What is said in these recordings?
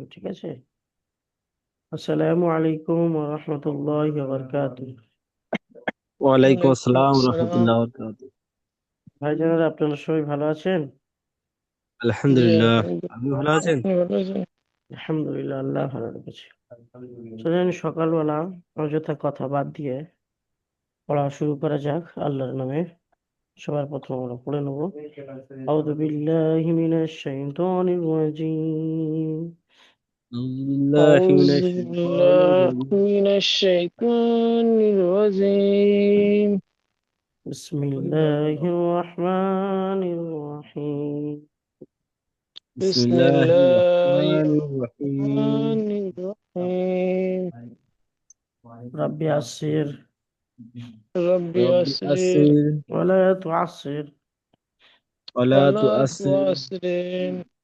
হবে ঠিক আছে? আসসালামু আলাইকুম ওয়া রাহমাতুল্লাহি ওয়া বারাকাতুহু ওয়ালাইকুম আসসালাম আসসালাম। রহমতুল্লাহ বরকাতুহ ভাইজানেরা আপনারা সবাই ভালো আছেন? আলহামদুলিল্লাহ। আপনি ভালো আছেন? আলহামদুলিল্লাহ আল্লাহ ভালো রেখেছে। চলেন সকালবেলা অযথা কথা বাদ দিয়ে পড়া শুরু করা যাক আল্লাহর নামে। সবার প্রথম আমরা পড়ে নেব। আউযু বিল্লাহি মিনাশ শাইতানির রাজিম। أعوذ بالله من الشيطان الرجيم. بسم الله الرحمن الرحيم. بسم الله الرحمن الرحيم. الرحمن الرحيم رب يسر ربي رب يسر ولا تعسر ولا تؤسر.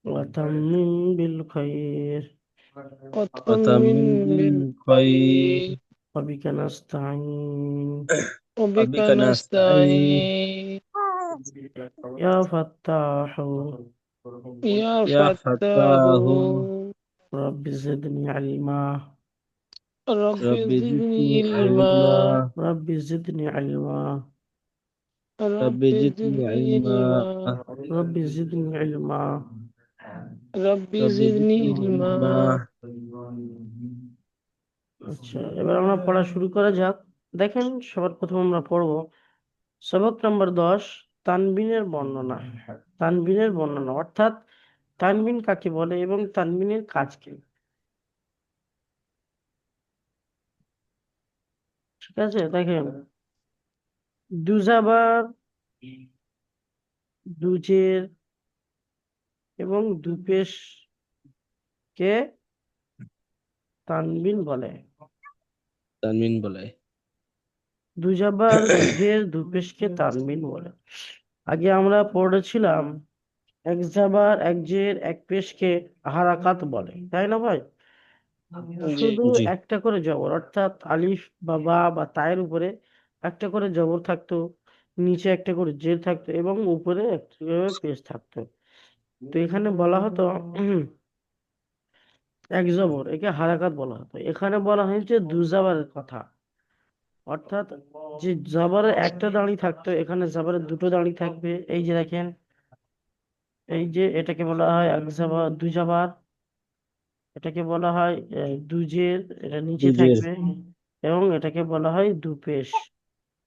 وتمم بالخير. قطعا من خير وبك نستعين وبك نستعين يا فتاح يا فتاح رب زدني علما رب زدني علما رب زدني علما رب زدني علما رب زدني علما আচ্ছা এবার আমরা পড়া শুরু করা যাক। দেখেন সবার প্রথম আমরা সবক নম্বর দশ তানবিনের বর্ণনা। তানবিনের বর্ণনা অর্থাৎ তানবিন কাকে বলে এবং তানবিনের কাজ কি? ঠিক আছে দেখেন। দুজাবার দুজের এবং দুপেশ কে তানবিন বলে। তানমিন বলে। দুজাবার দুজের দুপেশকে তানবিন বলে। আগে আমরা পড়েছিলাম এক জাবার এক জের এক পেশকে হারাকাত বলে তাই না ভাই? শুধু একটা করে জবর অর্থাৎ আলিফ বা বা বা তায়ের উপরে একটা করে জবর থাকতো নিচে একটা করে জের থাকতো এবং উপরে একটা করে পেশ থাকতো। তো এখানে বলা হতো এক জবর একে হারাকাত বলা হতো। এখানে বলা হয়েছে দু জাবারের কথা। অর্থাৎ যে জাবারের একটা দাঁড়ি থাকতো এখানে জাবারের দুটো দাঁড়ি থাকবে। এই যে দেখেন এই যে এটাকে বলা হয় এক জাবার দুই জাবার। এটাকে বলা হয় দুজের এটা নিচে থাকবে। এবং এটাকে বলা হয় দুপেশ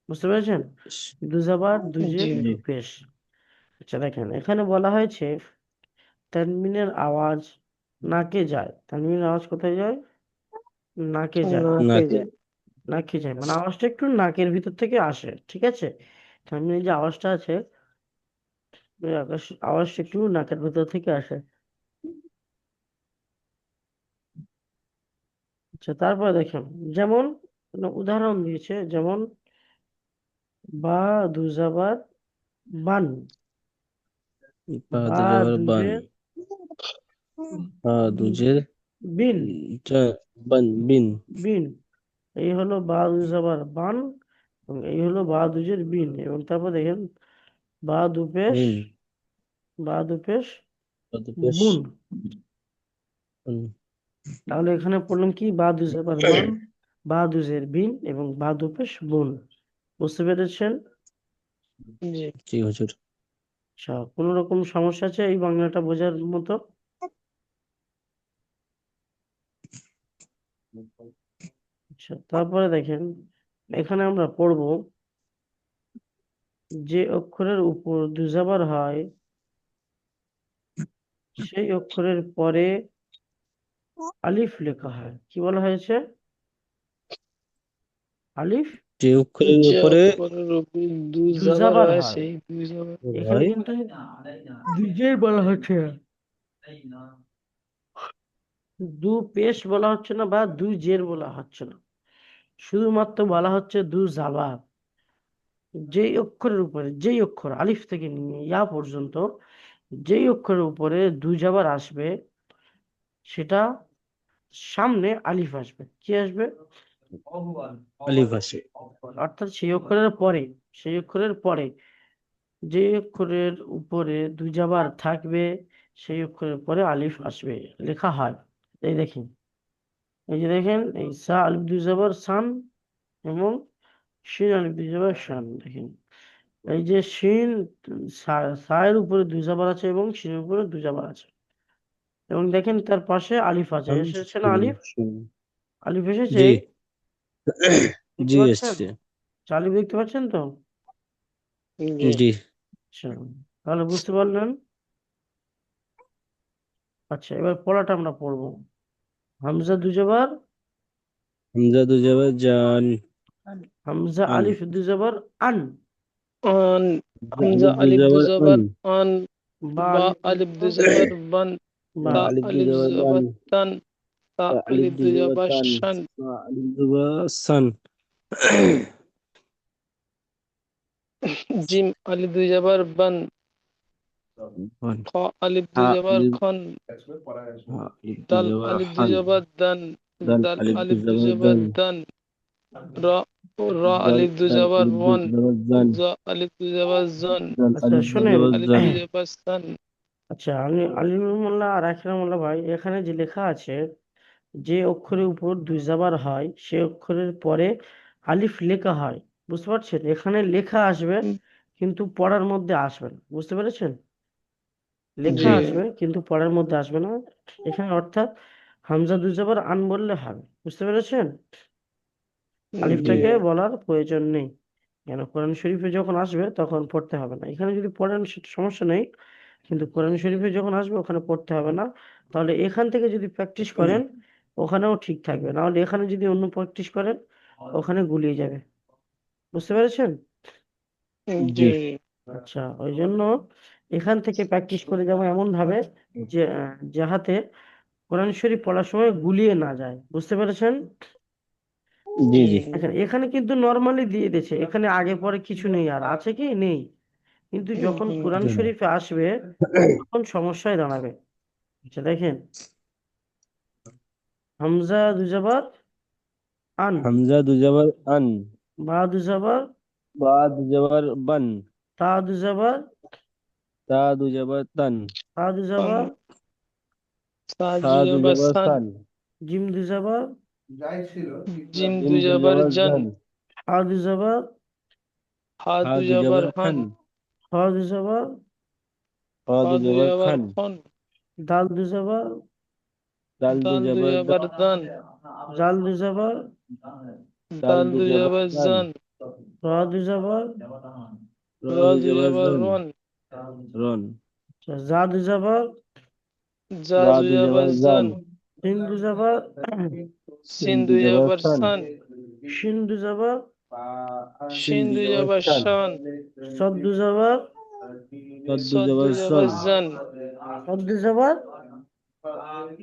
বুঝতে পেরেছেন? দুজাবার দুজের। দুপেশ আচ্ছা দেখেন এখানে বলা হয়েছে তানবিনের আওয়াজ নাকে যায়। তানবিনের আওয়াজ কোথায় যায়? নাকে যায়। নাকে। নাকে যায়। মানে আওয়াজটা একটু নাকের ভিতর থেকে আসে ঠিক আছে? তানবিনের যে আওয়াজটা আছে আকাশ- আওয়াজটা একটু নাকের ভিতর থেকে আসে। আচ্ছা তারপরে দেখেন যেমন উদাহরণ দিয়েছে যেমন বা দুজাবার বান। বা বা দুজের দুজের বিন। বান বিন। বিন। এই হলো বা দুজাবার বান এবং এই হলো বা দুজের বিন এবং তারপর দেখেন বা দুপেশ বা দুপেশ বুন। তাহলে এখানে পড়লাম কি? বা দুজাবার বান বা দুজের বিন এবং বা দুপেশ বুন। বুঝতে পেরেছেন? জি হুজুর। আচ্ছা কোনো রকম সমস্যা আছে এই বাংলাটা বোঝার মতো? আচ্ছা তারপরে দেখেন এখানে আমরা পড়ব যে অক্ষরের উপর দুজাবার হয় সেই অক্ষরের পরে আলিফ লেখা হয় কি বলা হয়েছে আলিফ যে অক্ষরের উপরে অক্ষরের উপর দুই দুই জাবার জাবার হয়। সেই দুই জাবার এখানে কিন্তু দুজের বলা হচ্ছে না। দু পেশ বলা হচ্ছে না বা দু জের বলা হচ্ছে না। শুধুমাত্র বলা হচ্ছে দু জাবার যেই অক্ষরের উপরে যেই অক্ষর আলিফ থেকে নিয়ে ইয়া পর্যন্ত যেই অক্ষরের উপরে দু জাবার আসবে সেটা সামনে আলিফ আসবে। কি আসবে? আলিফ আসে। অর্থাৎ সেই অক্ষরের পরে সেই অক্ষরের পরে যে অক্ষরের উপরে দু জাবার থাকবে সেই অক্ষরের পরে আলিফ আসবে। লেখা হয়। এই দেখেন। এই যে দেখেন এই সা আলিফ দুই জবর সান এবং শিন আলিফ দুই জবর শান দেখেন। এই যে শিন সা- সায়ের উপরে দুই জবর আছে এবং শিনের উপরে দুই জবর আছে। এবং দেখেন তার পাশে আলিফ আছে। এসেছে না আলিফ? আলিফ এসেছে? জি। এসছে। আচ্ছা, আলিফ দেখতে পাচ্ছেন তো? জি জি। আচ্ছা তাহলে বুঝতে পারলেন। আচ্ছা এবার পড়াটা আমরা পড়ব। হামজা দুজবার হামজা দু জবর জান হামজা আন। আলিফ দুজবার আন। আন। হামজা আলিফ জবর আন। আন। বা বা আলিফ আলিফ দু জবর বান। বা বা আলিফ আলিফ জবর জবর বান। তান। তা তা আলিফ আলিফ জবর তান। শান। বা আলিফ সান। জিম আলিফ দু জবর বান বান। খ আলিফ দু জবর খন। হা আলিফ দু দাল আলিফ দু জবর দান দাল দাল আলিফ দু জবর জবর দান। দান। র র আলিফ দু জবর আলিফ দু ওয়ান জবর জান জ আলিফ দু জবর জন। দাল আচ্ছা আলিফ দু জবর আলিফ জান দু জবর সান। আচ্ছা আমি আলিমুল মোল্লা আর আকরামুল্লাহ ভাই এখানে যে লেখা আছে যে অক্ষরের উপর দুই জাবার হয় সে অক্ষরের পরে আলিফ লেখা হয়। বুঝতে পারছেন? এখানে লেখা আসবে কিন্তু পড়ার মধ্যে আসবে না। বুঝতে পেরেছেন? লেখা জি। আসবে কিন্তু পড়ার মধ্যে আসবে না। এখানে অর্থাৎ হামজা দুই জাবার আন বললে হবে বুঝতে পেরেছেন? জি। আলিফটাকে বলার প্রয়োজন নেই কেন? কোরআন শরীফে যখন আসবে তখন পড়তে হবে না। এখানে যদি পড়েন সেটা সমস্যা নেই কিন্তু কোরআন শরীফে যখন আসবে ওখানে পড়তে হবে না। তাহলে এখান থেকে যদি প্র্যাকটিস করেন ওখানেও ঠিক থাকবে। নাহলে এখানে যদি অন্য প্র্যাকটিস করেন ওখানে গুলিয়ে যাবে। বুঝতে পেরেছেন? জি। আচ্ছা ওই জন্য এখান থেকে প্র্যাকটিস করে যাব এমন ভাবে যে যাহাতে কোরআন শরীফ পড়ার সময় গুলিয়ে না যায়। বুঝতে পেরেছেন? জি জি। এখানে এখানে কিন্তু নর্মালি দিয়ে দিয়েছে। এখানে আগে পরে কিছু নেই আর আছে কি? নেই। কিন্তু যখন কোরআন শরীফে আসবে তখন সমস্যায় দাঁড়াবে। আচ্ছা দেখেন। হামজা দুজাবার আন। হামজা দু জবর আন। বা দুজাবার বা দু জবর বান। তা দুজাবার তা দু জবর তান তা দুজাবার সা সা দু দু জবর জবর সান সান জিম দুজাবার জিম জিম দু দু জবর জবর জান জান হা দুজাবার হা হা দু দু জবর জবর হান খান হ দুজাবার খ খ দু দু জবর জবর খান খন দাল দুজাবার দাল দু দাল দু জবর জবর দান জাল দুজাবার দাল দু দু জবর জবর জান জান র দুজাবার র র দু দু জবর জবর জন রন রন আচ্ছা, জা দুজাবার জা রা দু দু জবর জবর জান জান সিন দুজাবার সিন সিন দু দু জবর জবর সান শিন দুজাবার শিন দু জবর শান সদ দুজাবার সদ দু সদ দু জবর জবর সন সদ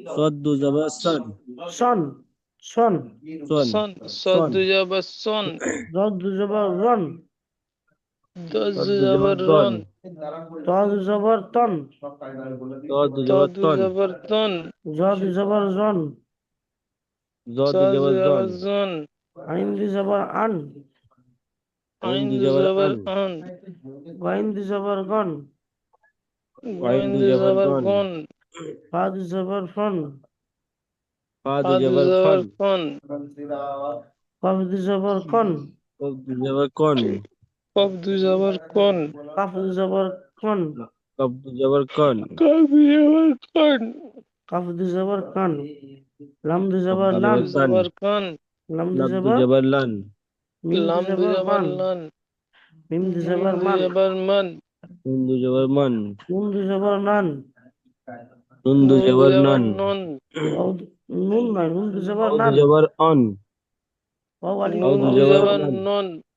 সদ দু জবর সন সন সন সন সদ সন দু সন সদ দু দু জবর জবর রন দন ত দুজাবার তন ত দু ত জবর দু জবর তন জ দুজাবার জন জ জ দু দু জবর জবর জন জন আইন আন আইন আইন দু জবর আন গন গাইন দু জবর গন ফন জবর ফন কফ দু জবর কফ দু জবর কন কাফ দুজাবার কন? কফ দু জবর কন? কফ দু জবর কন? কাফ দুজাবার কান? লাম কফ দুজাবার দু লান জবর কান? জবর কান? লাম লাম দু জবর লান। মিম লাম দু দুজাবার জবর লান। মান জবর মান নুন জবর মান নুন দুজাবার নান নুন? দু জবর জবর নান নন। নুন। নয় নুন দুজাবার নান জবর অন অউ আলিফ অউ নুন? দু দু জবর জবর অন। নন অউ অউ দু দু জবর অউ অন দুজাবার অ অন দু জবর নন।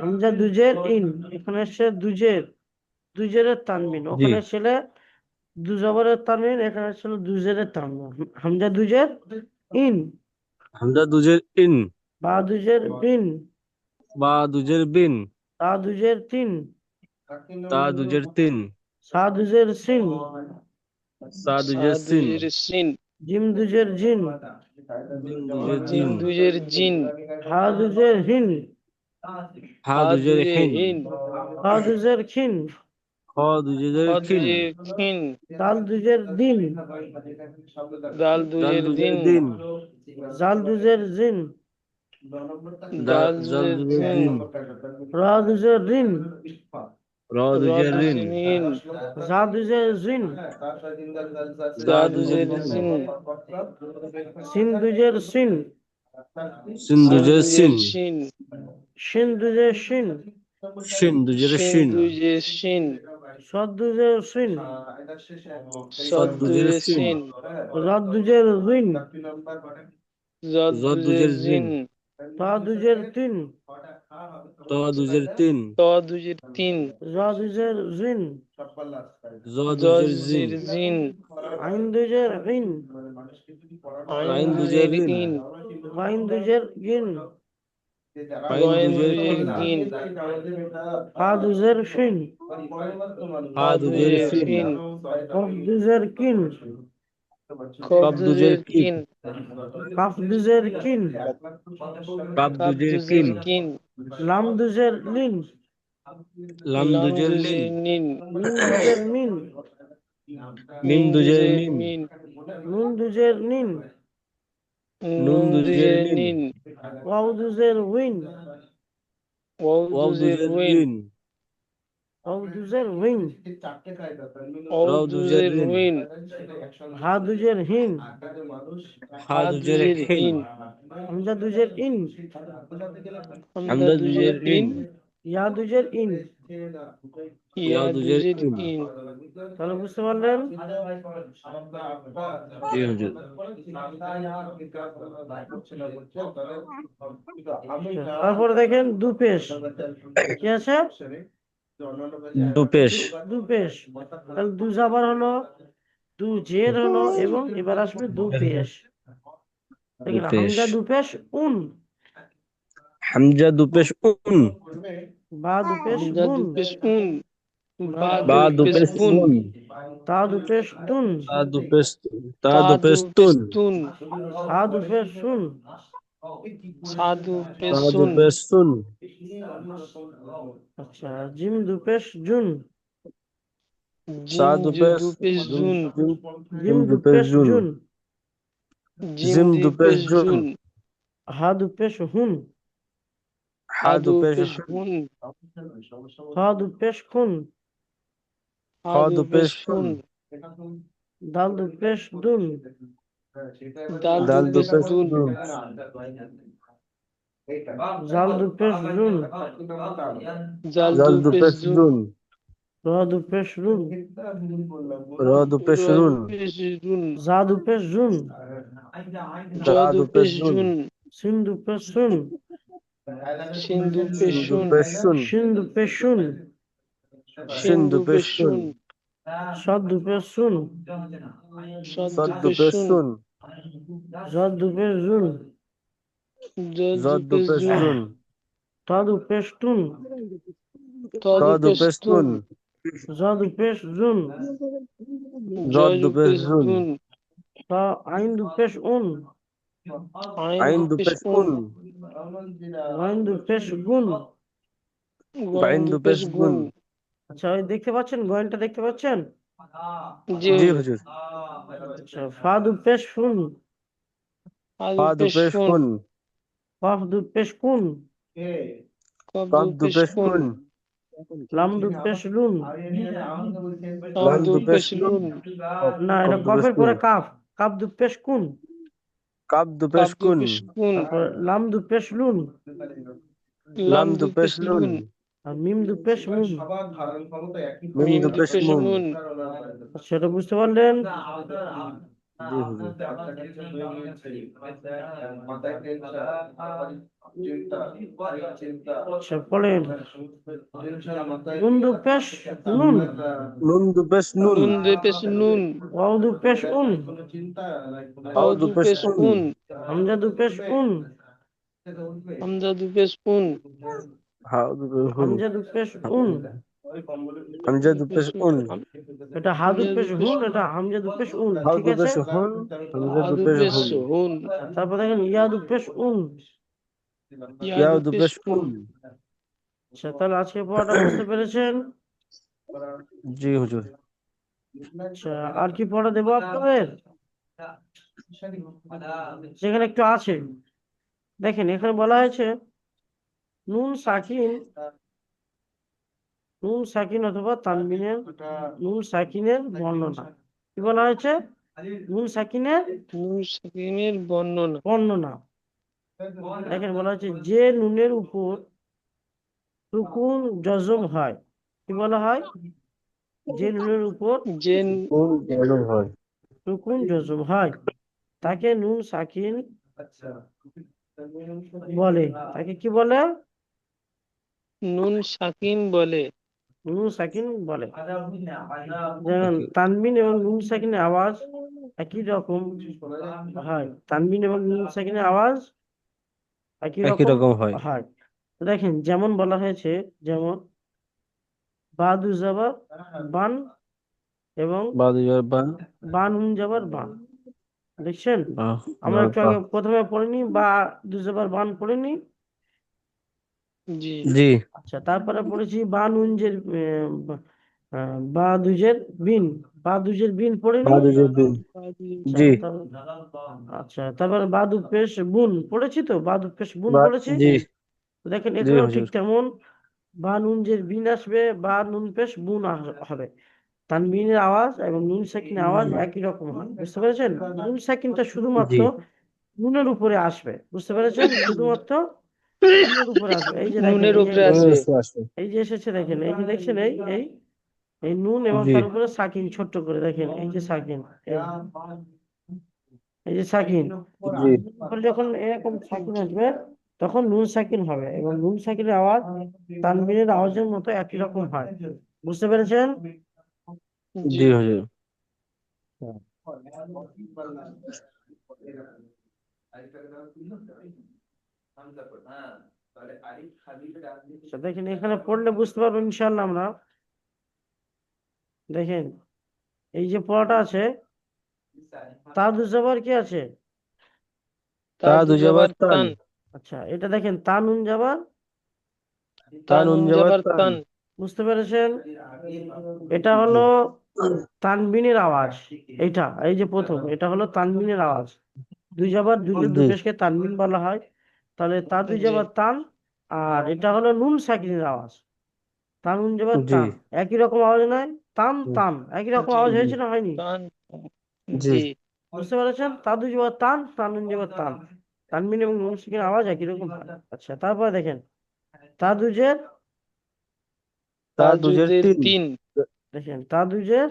হামজা দুজের ইন এখানে এসছে দুজের দুজের তানবিন ওখানে ছেলে দু জবরের তানবিন এখানে ছিল দুজেরের তানবিন হামজা দুজের ইন। হামজা দুজের ইন। বা দুজের বিন। বা দুজের বিন। তা দুজের তিন। তা দুজের তিন। সা দুজের সিন। সা দুজের সিন। জিম দুজের জিন। দুজের জিন। হা দুজের হিন। হা দুজের হিন। হিন। হা দুজের খিন খ দুজের খিন দাল দুজের দিন। দাল দুজের দিন। দিন। জাল দুজের জিন। দাল দাল দুজের দুজের দিন দিন। রা দুজের রিন র র দুজের রিন দুজের রিন জা দুজের জিন দা দুজের জিন সিন দুজের সিন সিন দুজের সিন সিন শিন দুজের শিন শিন দুজের সিন শিন দুজের সিন সদ দুজের সিন সদ দুজের সিন রাত দুজের রিন জদ জদ দুজের দুজের জিন জিন। তা দুজের তিন ত তিন ত দুজের তিন রা দুজের জিন জ জ দুজের দুজের জিন আইন দুজের ইন আইন আইন দুজের ইন গাইন দুজের গিন পাইন গয়েন দুজের দুজের কিন। গিন ফা দুজের ফিন হা ফিন ফিন কিন। খব কব দুজের দুজের কিন কাফ কিন কাপ কাপ দুজের দুজের কিন। কিন লিন। লাম লাম লিন নিন মিন। মিম মিন। নুন দুজের নিন। নুন দুজের নিন। নিন। দুজের উইন। ওয়াও ওয়াও দুজের দুজের উইন। উইন ওয়াও দুজের উইন ওয়াও ওয়াও দুজের দুজের রিন। উইন হা দুজের হিন হা দুজের হিন হামজা দুজের ইন হামজা দুজের ইন ইয়া দুজের ইন ইয়া দুজের ইন। ইন তাহলে বুঝতে পারলেন জি হুজুর। তারপরে দেখেন দু পেশ। কি আছে? দুপেশ। দুপেশ। তাহলে দু জাবার হলো দু জের হলো এবং এবার আসবে দু পেশ দেখেন দু পেশ। হামজা দু পেশ উন। হামজা দুপেশ উন। বা দুপেশ উন। বা দুপেশ দুপেশ উন। তা দু পেশ তুন তা দুপেশ তা তা দুপেশ দুপেশ তুন। তুন শুন দুপেশ তা সুন দুপেশ সুন আচ্ছা জিম দু পেশ জুন। সা জিম দুপেশ দুপেশ জুন। জিম দু দু পেশ পেশ জুন। জিম দুপেশ জুন। হা দু পেশ হুন। হা দুপেশ দুপেশ হুন। হা দু পেশ খুন। হা দুপেশ দুপেশ খুন। দাল দুপেশ দুপেশ দুন জাল দু পেশ জুন জাল জাল দুপেশ দুপেশ জুন দুন র দু পেশ রুন র দুপেশ রুন দুপেশ জুন জা দু পেশ জুন জ জা দুপেশ দুপেশ জুন। জুন সিন দু পেশ শুন সিন দুপেশ শুন দুপেশ শুন শিন দু পেশ শুন শিন দুপেশ শুন সদ দু পেশ শুন সদ সদ দুপেশ দুপেশ শুন শুন জদ দু পেশ জুন জ জদ দুপেশ আচ্ছা ওই দেখতে পাচ্ছেন গয়েনটা দেখতে পাচ্ছেন? জি। জি হুজুর। আচ্ছা ফা দু পেশ ফুন ফা পা দুপেশ দুপেশ ফুন কুন? কফ দু পেশ কুন? কব কব দুপেশ দুপেশ কুন? কুন? লাম দু পেশ লুন কব লাম দুপেশ দুপেশ লুন না এটা কফের পরে। কাফ। কাপ দু পেশ কুন? কাপ দু পেশ লুন লাম লাম দুপেশ দুপেশ লুন লুন আর মিম দু পেশ মিম মিম দুপেশ দুপেশ মুন সেটা বুঝতে পারলেন আচ্ছা পড়েন নুন দু পেশ নুন নুন দু নুন নুন দুই নুন ওয়াও দু উন আও দু দু পেশ পেশ উন। হামজা হামজা হামজা উন হামজা দু উন এটা হা দু হুন এটা হামজা উন ঠিক আছে? হুন হামজা হুন। তারপর দেখেন ইয়া দু উন ইয়া দু উন আচ্ছা তাহলে আজকে পড়াটা বুঝতে পেরেছেন? জি হুজুর। আচ্ছা আর কি পড়া দেবো আপনাদের? সেখানে একটু আছে। দেখেন এখানে বলা হয়েছে নুন সাকিন। নুন সাকিন অথবা তানবিনের নুন সাকিনের বর্ণনা। কি বলা হয়েছে? নুন সাকিনের নুন সাকিনের বর্ণনা। বর্ণনা। দেখেন বলা হচ্ছে যে নুনের উপর সুকুন জজম হয় কি বলা হয়? যে নুনের উপর যে কোন জানুন হয়। সুকুন জজম হয় তাকে নুন সাকিন বলে। তাকে কি বলে? নুন সাকিন বলে। নুন সাকিন বলে। যেমন তানবিন এবং নুন সাকিনের আওয়াজ একই রকম। হয় তানবিন এবং নুন সাকিনের আওয়াজ একই একই রকম রকম হয়। হয় দেখেন যেমন বলা হয়েছে যেমন বাদু জাবার বান এবং বাদ বান। বান নুন জাবার বান। দেখছেন? আমরা একটু আগে প্রথমে পড়িনি বা দু জাবার বান পড়িনি। জি। জি। আচ্ছা তারপরে পড়েছি বা নুনজের আহ, আহ, বা দুজের বিন বা দুজের বিন পড়িনি বাদ ইয়ার বিন। আচ্ছা, জি। আচ্ছা তারপরে বাদু পেশ বুন পড়েছি তো? বাদু পেশ বুন পড়েছি? জি। দেখেন জি, এখানেও ঠিক হুজুর। তেমন বা নুন যে বিন আসবে বা নুন পেশ বুন আস- হবে। তানবিনের আওয়াজ এবং নুন সাকিনের আওয়াজ একই রকম হয়। বুঝতে পেরেছেন? নুন সাকিনটা শুধুমাত্র জি। নুনের উপরে আসবে। বুঝতে পেরেছেন? শুধুমাত্র উপরে আসবে এই যে নুনের উপরে আসবে। আসবে এই যে এসেছে দেখেন এই যে দেখছেন এই এই এই নুন এবং। তার উপরে সাকিন ছোট্ট করে দেখেন এই যে সাকিন এই যে সাকিন। যখন এরকম সাকিন আসবে তখন নুন সাকিন হবে এবং নুন সাকিনের আওয়াজ তানবিনের আওয়াজের মতো একই রকম হয়। বুঝতে পেরেছেন? জি হুজুর আচ্ছা, দেখেন এখানে পড়লে বুঝতে পারব ইনশাল্লাহ আমরা। দেখেন এই যে পড়াটা আছে তাদু জাবার কি আছে? তা দুজাবার তান। আচ্ছা এটা দেখেন তা নুন জাবার তান। যাবার বুঝতে পেরেছেন? এটা হলো তানবিনের আওয়াজ। এইটা এই যে প্রথম এটা হলো তানবিনের আওয়াজ। দুই জাবার দুই। জি। দুই পেশকে তানবিন বলা হয়। তাহলে তা দুই জি। জাবার তান আর এটা হলো নুন সাকিনের আওয়াজ। তান নুন জাবার জি। তান একই রকম আওয়াজ নয় তান। তান একই রকম জি। আওয়াজ হয়েছে না হয়নি তান জি। বুঝতে পেরেছেন? তা দুই জাবার তান তান নুন জাবার তান তানবিন এবং নুন সাকিনের আওয়াজ একই রকম হয়। আচ্ছা তারপরে দেখেন। তা দুজের তা দুজের তিন। তিন। দেখেন তা দুজের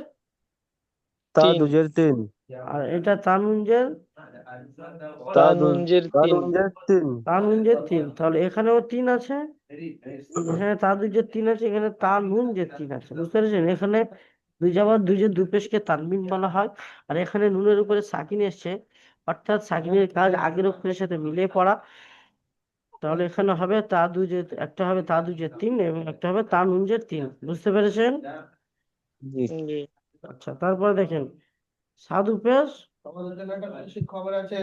তা তিন। দুজের তিন। আর এটা তানুঞ্জের তানুঞ্জের তিন। তানুঞ্জের তিন। তাহলে এখানেও তিন আছে? এখানে তা দুজের তিন আছে এখানে তা নুন যে তিন আছে। বুঝতে পেরেছেন? এখানে দুই যাবার দুই যে দুই পেশকে তানবিন বলা হয় আর এখানে নুনের উপরে সাকিন এসছে। অর্থাৎ সাকিনের কাজ আগের অক্ষরের সাথে মিলিয়ে পড়া। তাহলে এখানে হবে তা দুজে একটা হবে তা দুজের তিন এবং একটা হবে তা নুনজের তিন। বুঝতে পেরেছেন? জি। জি। আচ্ছা তারপরে দেখেন। সাধু পেশ? খবর আছে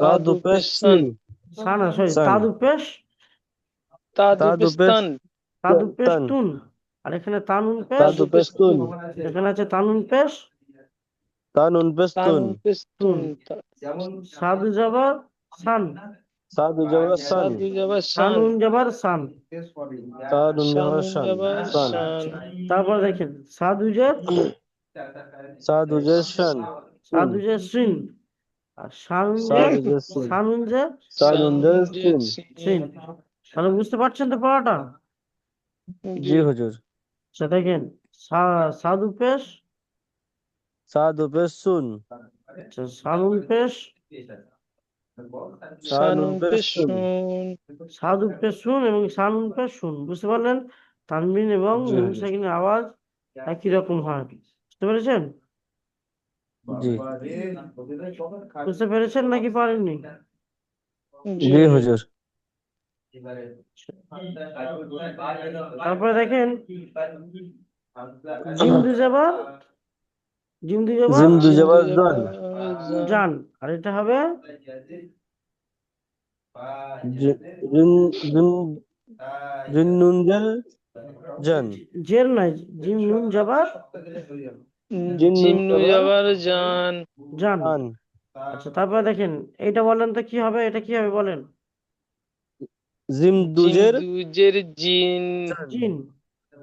তা দু সানা সরি সান। তাদু পেশ? তাজু তাজু পেশ পেস্তান তাদু পেশ তান। তুন। আর এখানে তানুন পেশ? এখানে আছে তানুন পেশ? তা নুন পেশ তুন। তানু। পেস্তুন সাধু যাবার সান। সান। সানুন যাবার সান। তা নুন যাবার শানুন শান যাবার শান শান তারপর দেখেন সাধুজের সা তাহলে বুঝতে পারছেন তো পড়াটা? জি হুজুর। আচ্ছা দেখেন সাধু পেশ সা দু পেশ শুন। সানুন পেশ সানুন পেশ শুন। এবং সানুন পেশ শুন। বুঝতে পারলেন? তানবিন এবং নুন। সাকিনের আওয়াজ একই রকম হয়। বুঝতে পেরেছেন? জি। বুঝতে পেরেছেন নাকি পারেননি? জি হুজুর। তারপরে দেখেন। জিম জান। আর এটা হবে? জিন জন। জের নাই জিম নুন যাবার জিম নুন জবর। যাবার জান। জান। আচ্ছা তারপরে দেখেন এইটা বলেন তো কি হবে এটা কি হবে বলেন। জিম দুজের দুজের জিন। জিন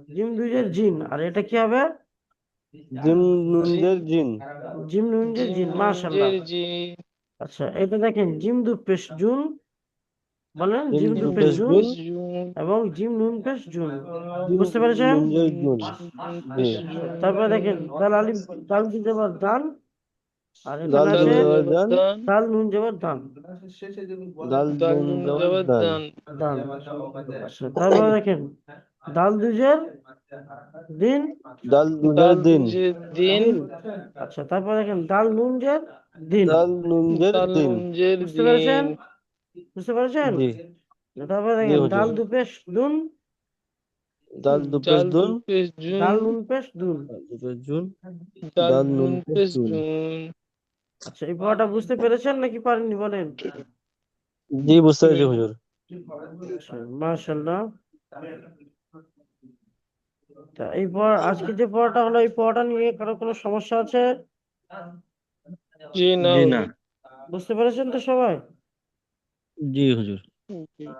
জিম দুইয়ের জিন আর এটা কি হবে? জিম নুনজের জিন জিম নুনজের জিন। মাশাআল্লাহ আচ্ছা এটা দেখেন জিম দু পেশ জুন। বলেন জিম দু পেশ জুন। এবং জিম নুন পেশ জুন বুঝতে পেরেছেন? তারপরে দেখেন দাল আলিফ দাল দু যাবার দান। আর এখানে নুন আছে নুন যাবার দান। দাল দাল নুন জবর যাবার দান। দান। দান। আচ্ছা তারপরে দেখেন দাল দুজের দিন। দাল দুজের দিন। দিন। আচ্ছা তারপরে দেখেন দাল নুনজের দিন। দাল দাল দিন। বুঝতে পেরেছেন? বুঝতে পেরেছেন? তারপরে দেখেন হুজুর। দাল দু পেশ দুন। দাল দু পেশ দাল দুন। দু জুন দাল নুন পেশ দুন। দাল দু পেশ জুন দাল নুন নুন পেশ পেশ জুন। জুন আচ্ছা এই পড়াটা বুঝতে পেরেছেন নাকি পারেননি বলেন? জি বুঝতে পেরেছি হুজুর। মাশাআল্লাহ। তা এই পড়া আজকে যে পড়াটা হলো এই পড়াটা নিয়ে কারও কোনো সমস্যা আছে? জি না। জি না। বুঝতে পেরেছেন তো সবাই? জি হুজুর। হুজুর।